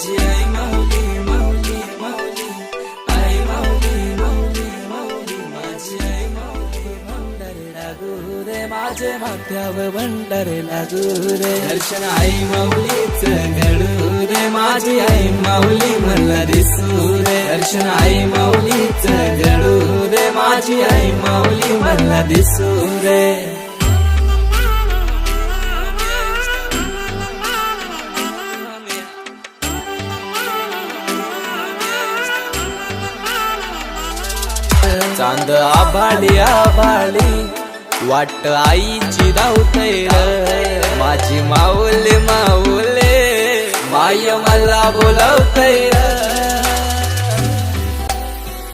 माझी आई माऊली माऊली आई माऊली माऊली माऊली माझी आई माऊली भंडार रे माझे माथ्याव भंडार लागू रे दर्शन आई माऊलीच घडू रे माझी आई माऊली मला दिसू रे दर्शन आई माऊलीच घडू रे माझी आई माऊली मला दिसू रे चांद आभाळी आभाळी वाट आईची धावतय माझी माऊले माऊले माय मला बोलावतय